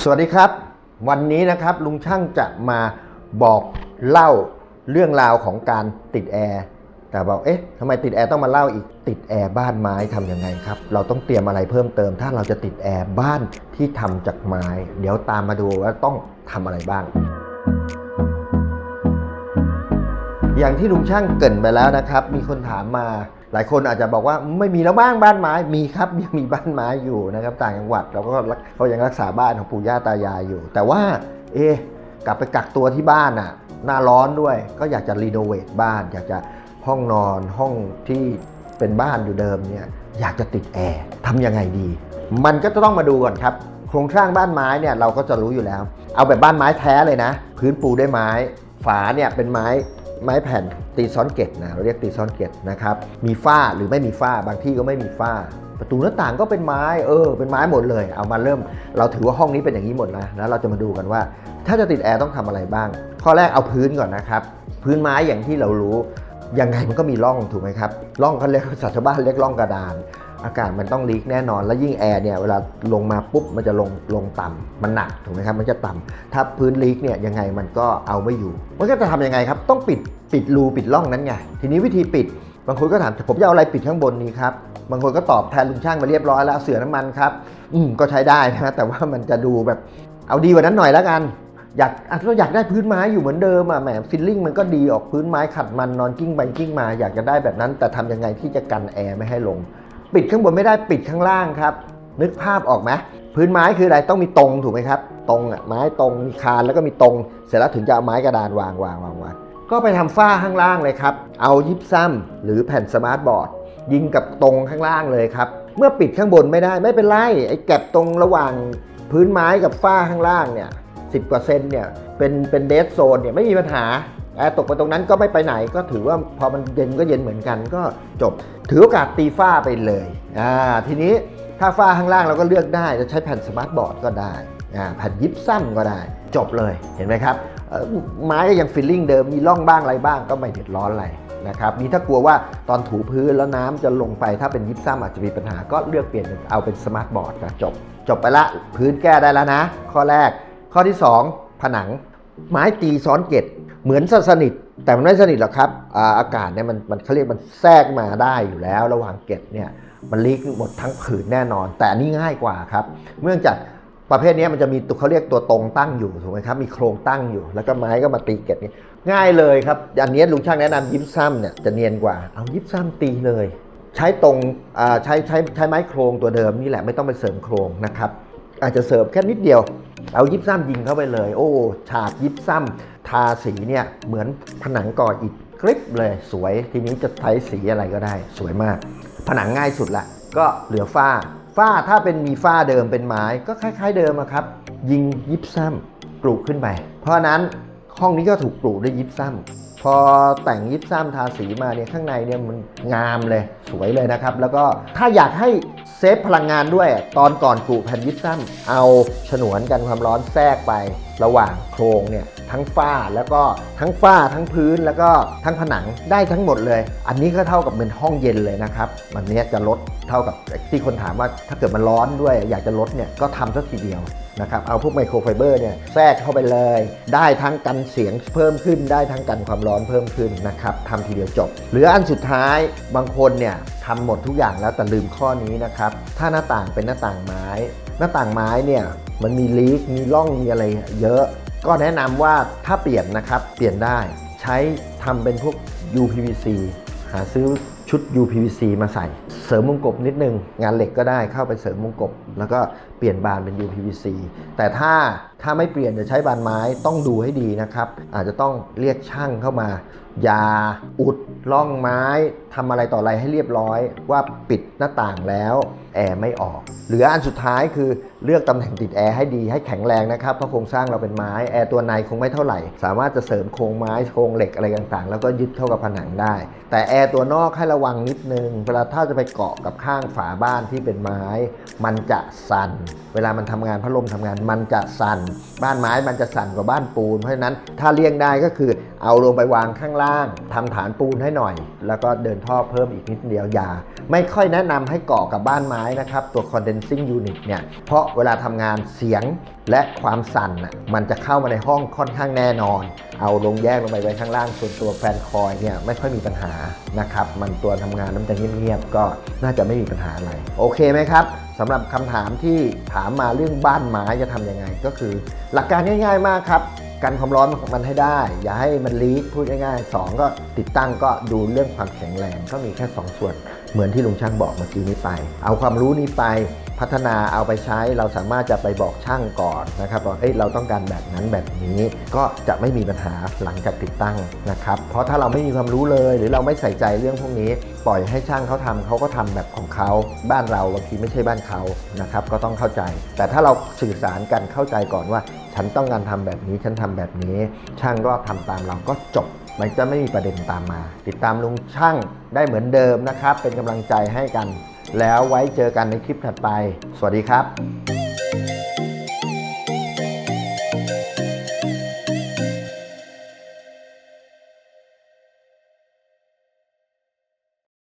สวัสดีครับ วันนี้นะครับลุงช่างจะมาบอกเล่าเรื่องราวของการติดแอร์แต่บอกเอ๊ะทำไมติดแอร์ต้องมาเล่าอีกติดแอร์บ้านไม้ทำยังไงครับ เราต้องเตรียมอะไรเพิ่มเติม ถ้าเราจะติดแอร์บ้านที่ทำจากไม้ เดี๋ยวตามมาดูว่าต้องทำอะไรบ้าง อย่างที่ลุงช่างเกรินไปแล้วนะครับ มีคนถามมาหลายคนอาจจะบอกว่าไม่มีแล้วบ้างบ้านไม้ มีครับยังมีบ้านไม้อยู่นะครับต่างจังหวัดเราก็เขายังรักษาบ้านของปู่ย่าตายายอยู่ แต่ว่าเอะกลับไปกักตัวที่บ้านอะหน้าร้อนด้วย ก็อยากจะรีโนเวทบ้าน อยากจะห้องนอนห้องที่เป็นบ้านอยู่เดิมเนี่ยอยากจะติดแอร์ทำยังไงดี มันก็จะต้องมาดูก่อนครับ โครงสร้างบ้านไม้เนี่ยเราก็จะรู้อยู่แล้ว เอาแบบบ้านไม้แท้เลยนะ พื้นปูด้วยไม้ ฝาเนี่ยเป็นไม้ ไม้แผ่นตีซ้อนเกตนะเราเรียกตีซ้อนเกตนะครับมีฝ้าหรือไม่มีฝ้าบางที่ก็ไม่มีฝ้า ประตูหน้าต่างก็เป็นไม้เออเป็นไม้หมดเลย เอามาเริ่ม เราถือว่าห้องนี้เป็นอย่างนี้หมดนะแล้วเราจะมาดูกันว่า ถ้าจะติดแอร์ต้องทำอะไรบ้าง ข้อแรกเอาพื้นก่อนนะครับพื้นไม้อย่างที่เรารู้ยังไงมันก็มีร่องถูกไหมครับร่องเขาเรียกภาษาชาวบ้านเรียกร่องกระดาน อากาศมันต้องลีกแน่นอน แล้วยิ่งแอร์เนี่ยเวลาลงมาปุ๊บมันจะลงลงต่ำมันหนักถูกไหมครับมันจะต่ำถ้าพื้นลีกเนี่ยยังไงมันก็เอาไม่อยู่ มันก็จะทำยังไงครับ ต้องปิดปิดรูปิดร่องนั้นไงทีนี้วิธีปิด บางคนก็ถามผมจะเอาอะไรปิดข้างบนนี้ครับบางคนก็ตอบแทนลุงช่างมาเรียบร้อยแล้วเสือน้ำมันครับ อืมก็ใช้ได้นะแต่ว่ามันจะดูแบบเอาดีกว่านั้นหน่อยแล้วกันอยากอะเราอยากได้พื้นไม้อยู่เหมือนเดิมอะแหมฟิลลิ่งมันก็ดีออกพื้นไม้ขัดมันนอนกิ้งไปกิ้งมา อยากจะได้แบบนั้น แต่ทำยังไงที่จะกันแอร์ไม่ให้ลง ปิดข้างบนไม่ได้ปิดข้างล่างครับ นึกภาพออกไหมพื้นไม้คืออะไรต้องมีตรงถูกไหมครับ ตรงอะไม้ตรงมีคานแล้วก็มีตรง เสร็จแล้วถึงจะเอาไม้กระดานวางวางวางวางก็ไปทำฝ้าข้างล่างเลยครับ เอายิปซัมหรือแผ่นสมาร์ทบอร์ด ยิงกับตรงข้างล่างเลยครับ เมื่อปิดข้างบนไม่ได้ไม่เป็นไรไอ้แก็บตรงระหว่างพื้นไม้กับฝ้าข้างล่างเนี่ยสิกว่าเซนเนี่ยเป็นเป็นเดสโซนเนี่ยไม่มีปัญหา แอร์ตกไปตรงนั้นก็ไม่ไปไหนก็ถือว่าพอมันเย็นก็เย็นเหมือนกันก็จบ ถือโอกาสตีฝ้าไปเลยอ่าทีนี้ถ้าฝ้าข้างล่างเราก็เลือกได้จะใช้แผ่นสมาร์ทบอร์ดก็ได้อ่าแผ่นยิปซัมก็ได้ จบเลยเห็นไหมครับไม้ก็ยังฟิลลิ่งเดิมมีร่องบ้างอะไรบ้างก็ไม่เดือดร้อนอะไรนะครับนี่ถ้ากลัวว่าตอนถูพื้นแล้วน้ำจะลงไปถ้าเป็นยิปซัมอาจจะมีปัญหาก็เลือกเปลี่ยนเป็นเอาเป็นสมาร์ทบอร์ดนะจบ จบไปละพื้นแก้ได้แล้วนะ ข้อแรกข้อที่ 2 ผนัง ไม้ตีซ้อนเกล็ดเหมือนสนิท แต่มันไม่สนิทหรอกครับอาอากาศเนี่ยมันมันเขาเรียกมันแทรกมาได้อยู่แล้ว ระหว่างเกล็ดเนี่ยมันลีกหมดทั้งผืนแน่นอน แต่อันนี้ง่ายกว่าครับเนื่องจากประเภทนี้มันจะมีตัวเขาเรียกตัวตรงตั้งอยู่ถูกไหมครับมีโครงตั้งอยู่ แล้วก็ไม้ก็มาตีเกล็ดนี้ง่ายเลยครับอันนี้ลุงช่างแนะนำยิปซัมเนี่ยจะเนียนกว่าเอายิปซัมตีเลย ใช้ตรงใช้ใช้ใช้ไม้โครงตัวเดิมนี่แหละไม่ต้องไปเสริมโครงนะครับอาจจะเสริมแค่นิดเดียว เอายิปซัมยิงเข้าไปเลย โอ้ฉากยิปซัมทาสีเนี่ยเหมือนผนังก่ออิฐกริบเลยสวยทีนี้จะใช้สีอะไรก็ได้ สวยมาก ผนังง่ายสุดละ ก็เหลือฝ้า ฝ้าถ้าเป็นมีฝ้าเดิมเป็นไม้ก็คล้าย ๆเดิมครับ ยิงยิปซัมปลูกขึ้นไป เพราะนั้นห้องนี้ก็ถูกปลูกด้วยยิปซัมพอแต่งยิปซัมทาสีมาเนี่ยข้างในเนี่ยมันงามเลยสวยเลยนะครับ แล้วก็ถ้าอยากให้ เซฟพลังงานด้วย ตอนก่อนปลูกแผ่นยิปซัมเอาฉนวนกันความร้อนแทรกไประหว่างโครงเนี่ยทั้งฝ้าแล้วก็ทั้งฝ้าทั้งพื้นแล้วก็ทั้งผนังได้ทั้งหมดเลย อันนี้ก็เท่ากับเป็นห้องเย็นเลยนะครับมันเนี้ยจะลดเท่ากับที่คนถามว่าถ้าเกิดมันร้อนด้วย อยากจะลดเนี่ยก็ทำสักทีเดียว นะครับเอาพวกไมโครไฟเบอร์เนี่ยแทรกเข้าไปเลย ได้ทั้งกันเสียงเพิ่มขึ้น ได้ทั้งกันความร้อนเพิ่มขึ้นนะครับทำทีเดียวจบ หรืออันสุดท้ายบางคนเนี่ยทำหมดทุกอย่างแล้วแต่ลืมข้อนี้นะครับถ้าหน้าต่างเป็นหน้าต่างไม้ หน้าต่างไม้เนี่ยมันมีลีกมีร่องมีอะไรเยอะ ก็แนะนำว่าถ้าเปลี่ยนนะครับเปลี่ยนได้ใช้ทำเป็นพวก UPVC หาซื้อชุด UPVC มาใส่ เสริมวงกบนิดนึง งานเหล็กก็ได้เข้าไปเสริมวงกบ แล้วก็เปลี่ยนบานเป็น UPVC แต่ถ้าถ้าไม่เปลี่ยนจะใช้บานไม้ต้องดูให้ดีนะครับ อาจจะต้องเรียกช่างเข้ามาอย่าอุดร่องไม้ทำอะไรต่ออะไรให้เรียบร้อย ว่าปิดหน้าต่างแล้วแอร์ไม่ออกหรืออันสุดท้ายคือเลือกตำแหน่งติดแอร์ให้ดีให้แข็งแรงนะครับเพราะโครงสร้างเราเป็นไม้แอร์ตัวในคงไม่เท่าไหร่ สามารถจะเสริมโครงไม้โครงเหล็กอะไรต่างๆ แล้วก็ยึดเข้ากับผนังได้ แต่แอร์ตัวนอกให้ระวังนิดนึงเวลาถ้าจะไปเกาะกับข้างฝาบ้านที่เป็นไม้ มันจะสั่นเวลามันทำงานพัดลมทำงานมันจะสั่น บ้านไม้มันจะสั่นกว่าบ้านปูน เพราะฉะนั้นถ้าเลี่ยงได้ก็คือเอาลงไปวางข้างล่างทำฐานปูนให้หน่อย แล้วก็เดินท่อเพิ่มอีกนิดเดียวอย่า ไม่ค่อยแนะนำให้เกาะกับบ้านไม้นะครับ ตัว condensing unit เนี่ยเพราะเวลาทำงานเสียงและความสั่นน่ะมันจะเข้ามาในห้องค่อนข้างแน่นอน เอาลงแยกลงไปไว้ข้างล่างส่วนตัวแฟนคอยเนี่ยไม่ค่อยมีปัญหานะครับมันตัวทำงานน้ำจะเงียบๆก็น่าจะไม่มีปัญหาอะไรโอเคไหมครับ สำหรับคำถามที่ถามมาเรื่องบ้านไม้จะทำยังไง ก็คือ หลักการง่าย ๆ มากครับ กันความร้อนของมันให้ได้ อย่าให้มันลีกพูดง่ายๆสองก็ติดตั้งก็ดูเรื่องความแข็งแรงก็มีแค่ 2 ส่วน เหมือนที่ลุงช่างบอกเมื่อกี้นี้ไป เอาความรู้นี้ไปพัฒนาเอาไปใช้เราสามารถจะไปบอกช่างก่อนนะครับว่าเอ้ยเราต้องการแบบนั้นแบบนี้ก็จะไม่มีปัญหาหลังจากติดตั้งนะครับ เพราะถ้าเราไม่มีความรู้เลย หรือเราไม่ใส่ใจเรื่องพวกนี้ ปล่อยให้ช่างเขาทำเขาก็ทำแบบของเขา บ้านเราบางทีไม่ใช่บ้านเขานะครับก็ต้องเข้าใจ แต่ถ้าเราสื่อสารกันเข้าใจก่อนว่า ฉันต้องการทำแบบนี้ฉันทำแบบนี้ ช่างก็ทำตามเราก็จบ มันจะไม่มีประเด็นตามมา ติดตามลุงช่างได้เหมือนเดิมนะครับ เป็นกำลังใจให้กัน แล้วไว้เจอกันในคลิปถัดไป สวัสดีครับ